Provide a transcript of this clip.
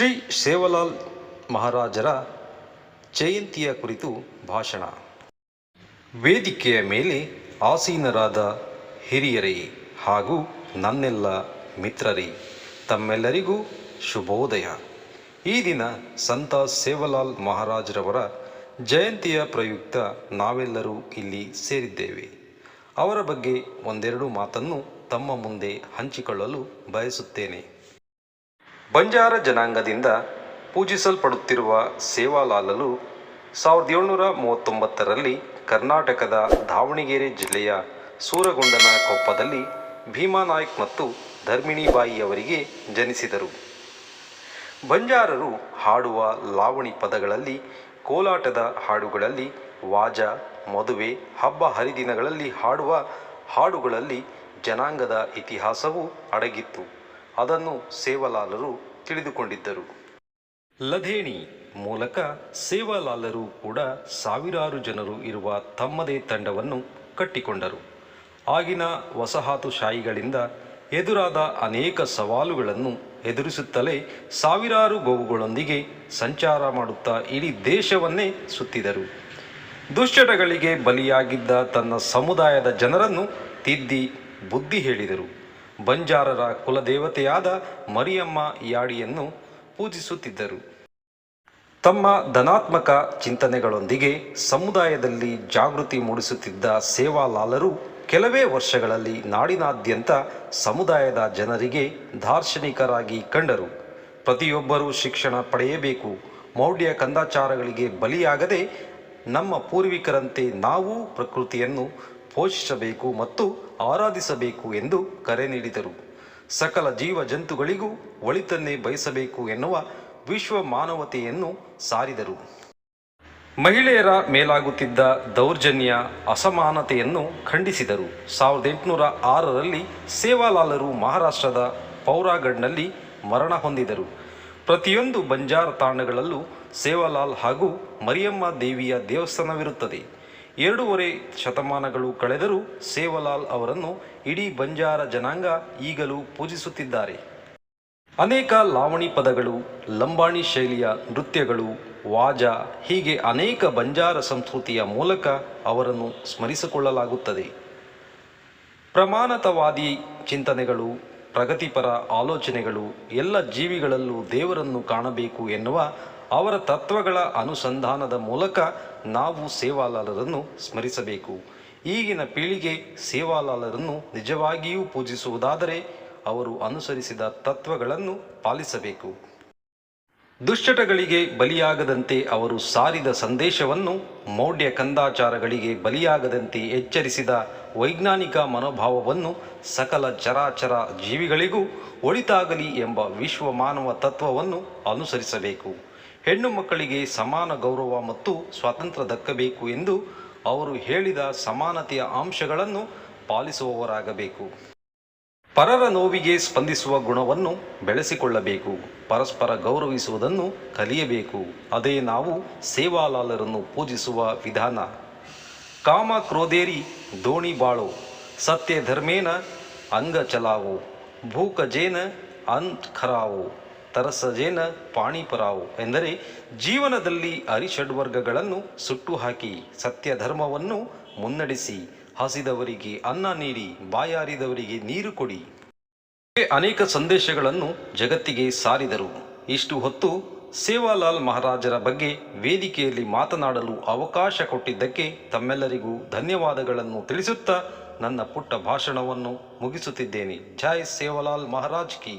ಶ್ರೀ ಸೇವಲಾಲ್ ಮಹಾರಾಜರ ಜಯಂತಿಯ ಕುರಿತು ಭಾಷಣ. ವೇದಿಕೆಯ ಮೇಲೆ ಆಸೀನರಾದ ಹಿರಿಯರೇ ಹಾಗೂ ನನ್ನೆಲ್ಲ ಮಿತ್ರರೇ, ತಮ್ಮೆಲ್ಲರಿಗೂ ಶುಭೋದಯ. ಈ ದಿನ ಸಂತ ಸೇವಲಾಲ್ ಮಹಾರಾಜರವರ ಜಯಂತಿಯ ಪ್ರಯುಕ್ತ ನಾವೆಲ್ಲರೂ ಇಲ್ಲಿ ಸೇರಿದ್ದೇವೆ. ಅವರ ಬಗ್ಗೆ ಒಂದೆರಡು ಮಾತನ್ನು ತಮ್ಮ ಮುಂದೆ ಹಂಚಿಕೊಳ್ಳಲು ಬಯಸುತ್ತೇನೆ. ಬಂಜಾರ ಜನಾಂಗದಿಂದ ಪೂಜಿಸಲ್ಪಡುತ್ತಿರುವ ಸೇವಾಲಾಲಲು ಸಾವಿರದ ಏಳ್ನೂರ ಮೂವತ್ತೊಂಬತ್ತರಲ್ಲಿ ಕರ್ನಾಟಕದ ದಾವಣಗೆರೆ ಜಿಲ್ಲೆಯ ಸೂರಗೊಂಡನ ಕೊಪ್ಪದಲ್ಲಿ ಭೀಮಾನಾಯ್ಕ್ ಮತ್ತು ಧರ್ಮಿಣಿಬಾಯಿಯವರಿಗೆ ಜನಿಸಿದರು. ಬಂಜಾರರು ಹಾಡುವ ಲಾವಣಿ ಪದಗಳಲ್ಲಿ, ಕೋಲಾಟದ ಹಾಡುಗಳಲ್ಲಿ, ವಾಜ, ಮದುವೆ, ಹಬ್ಬ ಹರಿದಿನಗಳಲ್ಲಿ ಹಾಡುವ ಹಾಡುಗಳಲ್ಲಿ ಜನಾಂಗದ ಇತಿಹಾಸವೂ ಅಡಗಿತ್ತು. ಅದನ್ನು ಸೇವಾಲಾಲರು ತಿಳಿದುಕೊಂಡಿದ್ದರು. ಲಧೇಣಿ ಮೂಲಕ ಸೇವಾಲಾಲರು ಕೂಡ ಸಾವಿರಾರು ಜನರು ಇರುವ ತಮ್ಮದೇ ತಂಡವನ್ನು ಕಟ್ಟಿಕೊಂಡರು. ಆಗಿನ ವಸಾಹತುಶಾಹಿಗಳಿಂದ ಎದುರಾದ ಅನೇಕ ಸವಾಲುಗಳನ್ನು ಎದುರಿಸುತ್ತಲೇ ಸಾವಿರಾರು ಗೋವುಗಳೊಂದಿಗೆ ಸಂಚಾರ ಮಾಡುತ್ತಾ ಇಡೀ ದೇಶವನ್ನೇ ಸುತ್ತಿದರು. ದುಶ್ಚಟಗಳಿಗೆ ಬಲಿಯಾಗಿದ್ದ ತನ್ನ ಸಮುದಾಯದ ಜನರನ್ನು ತಿದ್ದಿ ಬುದ್ಧಿ ಹೇಳಿದರು. ಬಂಜಾರರ ಕುಲದೇವತೆಯಾದ ಮರಿಯಮ್ಮ ಯಾಡಿಯನ್ನು ಪೂಜಿಸುತ್ತಿದ್ದರು. ತಮ್ಮ ಧನಾತ್ಮಕ ಚಿಂತನೆಗಳೊಂದಿಗೆ ಸಮುದಾಯದಲ್ಲಿ ಜಾಗೃತಿ ಮೂಡಿಸುತ್ತಿದ್ದ ಸೇವಾಲಾಲರು ಕೆಲವೇ ವರ್ಷಗಳಲ್ಲಿ ನಾಡಿನಾದ್ಯಂತ ಸಮುದಾಯದ ಜನರಿಗೆ ದಾರ್ಶನಿಕರಾಗಿ ಕಂಡರು. ಪ್ರತಿಯೊಬ್ಬರೂ ಶಿಕ್ಷಣ ಪಡೆಯಬೇಕು. ಮೌಢ್ಯ ಕಂದಾಚಾರಗಳಿಗೆ ಬಲಿಯಾಗದೆ ನಮ್ಮ ಪೂರ್ವಿಕರಂತೆ ನಾವು ಪ್ರಕೃತಿಯನ್ನು ಪೋಷಿಸಬೇಕು ಮತ್ತು ಆರಾಧಿಸಬೇಕು ಎಂದು ಕರೆ ನೀಡಿದರು. ಸಕಲ ಜೀವ ಜಂತುಗಳಿಗೂ ಒಳಿತನ್ನೇ ಬಯಸಬೇಕು ಎನ್ನುವ ವಿಶ್ವ ಮಾನವತೆಯನ್ನು ಸಾರಿದರು. ಮಹಿಳೆಯರ ಮೇಲಾಗುತ್ತಿದ್ದ ದೌರ್ಜನ್ಯ, ಅಸಮಾನತೆಯನ್ನು ಖಂಡಿಸಿದರು. ಸಾವಿರದ ಎಂಟುನೂರ ಆರರಲ್ಲಿ ಸೇವಾಲಾಲರು ಮಹಾರಾಷ್ಟ್ರದ ಪೌರಾಗಢ್ನಲ್ಲಿ ಮರಣ ಹೊಂದಿದರು. ಪ್ರತಿಯೊಂದು ಬಂಜಾರ ತಾಣಗಳಲ್ಲೂ ಸೇವಾಲಾಲ್ ಹಾಗೂ ಮರಿಯಮ್ಮ ದೇವಿಯ ದೇವಸ್ಥಾನವಿರುತ್ತದೆ. ಎರಡೂವರೆ ಶತಮಾನಗಳು ಕಳೆದರೂ ಸೇವಲಾಲ್ ಅವರನ್ನು ಇಡೀ ಬಂಜಾರ ಜನಾಂಗ ಈಗಲೂ ಪೂಜಿಸುತ್ತಿದ್ದಾರೆ. ಅನೇಕ ಲಾವಣಿ ಪದಗಳು, ಲಂಬಾಣಿ ಶೈಲಿಯ ನೃತ್ಯಗಳು, ವಾಜ ಹೀಗೆ ಅನೇಕ ಬಂಜಾರ ಸಂಸ್ಕೃತಿಯ ಮೂಲಕ ಅವರನ್ನು ಸ್ಮರಿಸಿಕೊಳ್ಳಲಾಗುತ್ತದೆ. ಪ್ರಮಾಣತವಾದಿ ಚಿಂತನೆಗಳು, ಪ್ರಗತಿಪರ ಆಲೋಚನೆಗಳು ಎಲ್ಲ ಜೀವಿಗಳಲ್ಲೂ ದೇವರನ್ನು ಕಾಣಬೇಕು ಎನ್ನುವ ಅವರ ತತ್ವಗಳ ಅನುಸಂಧಾನದ ಮೂಲಕ ನಾವು ಸೇವಾಲಾಲರನ್ನು ಸ್ಮರಿಸಬೇಕು. ಈಗಿನ ಪೀಳಿಗೆ ಸೇವಾಲಾಲರನ್ನು ನಿಜವಾಗಿಯೂ ಪೂಜಿಸುವುದಾದರೆ ಅವರು ಅನುಸರಿಸಿದ ತತ್ವಗಳನ್ನು ಪಾಲಿಸಬೇಕು. ದುಶ್ಚಟಗಳಿಗೆ ಬಲಿಯಾಗದಂತೆ ಅವರು ಸಾರಿದ ಸಂದೇಶವನ್ನು ಮೌಢ್ಯ ಕಂದಾಚಾರಗಳಿಗೆ ಬಲಿಯಾಗದಂತೆ ಎಚ್ಚರಿಸಿದ ವೈಜ್ಞಾನಿಕ ಮನೋಭಾವವನ್ನು ಸಕಲ ಚರಾಚರ ಜೀವಿಗಳಿಗೂ ಒಳಿತಾಗಲಿ ಎಂಬ ವಿಶ್ವ ಮಾನವ ತತ್ವವನ್ನು ಅನುಸರಿಸಬೇಕು. ಹೆಣ್ಣು ಮಕ್ಕಳಿಗೆ ಸಮಾನ ಗೌರವ ಮತ್ತು ಸ್ವಾತಂತ್ರ್ಯ ದಕ್ಕಬೇಕು ಎಂದು ಅವರು ಹೇಳಿದ ಸಮಾನತೆಯ ಅಂಶಗಳನ್ನು ಪಾಲಿಸುವವರಾಗಬೇಕು. ಪರರ ನೋವಿಗೆ ಸ್ಪಂದಿಸುವ ಗುಣವನ್ನು ಬೆಳೆಸಿಕೊಳ್ಳಬೇಕು. ಪರಸ್ಪರ ಗೌರವಿಸುವುದನ್ನು ಕಲಿಯಬೇಕು. ಅದೇ ನಾವು ಸೇವಾಲಾಲರನ್ನು ಪೂಜಿಸುವ ವಿಧಾನ. ಕಾಮ ಕ್ರೋಧೇರಿ ದೋಣಿ ಬಾಳೋ. ಸತ್ಯ ಧರ್ಮೇನ ಅಂಗ ಚಲಾವೋ. ಭೂಕಜೇನ ಅನ್ ಖರಾವೋ. ತರಸಜೇನ ಪಾಣಿಪರಾವು ಎಂದರೆ ಜೀವನದಲ್ಲಿ ಅರಿಷಡ್ವರ್ಗಗಳನ್ನು ಸುಟ್ಟು ಹಾಕಿ ಸತ್ಯ ಧರ್ಮವನ್ನು ಮುನ್ನಡೆಸಿ, ಹಸಿದವರಿಗೆ ಅನ್ನ ನೀಡಿ, ಬಾಯಾರಿದವರಿಗೆ ನೀರು ಕೊಡಿ. ಅನೇಕ ಸಂದೇಶಗಳನ್ನು ಜಗತ್ತಿಗೆ ಸಾರಿದರು. ಇಷ್ಟು ಹೊತ್ತು ಸೇವಾಲಾಲ್ ಮಹಾರಾಜರ ಬಗ್ಗೆ ವೇದಿಕೆಯಲ್ಲಿ ಮಾತನಾಡಲು ಅವಕಾಶ ಕೊಟ್ಟಿದ್ದಕ್ಕೆ ತಮ್ಮೆಲ್ಲರಿಗೂ ಧನ್ಯವಾದಗಳನ್ನು ತಿಳಿಸುತ್ತಾ ನನ್ನ ಪುಟ್ಟ ಭಾಷಣವನ್ನು ಮುಗಿಸುತ್ತಿದ್ದೇನೆ. ಜೈ ಸೇವಾಲಾಲ್ ಮಹಾರಾಜ್ ಕಿ.